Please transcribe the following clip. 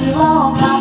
สิบอก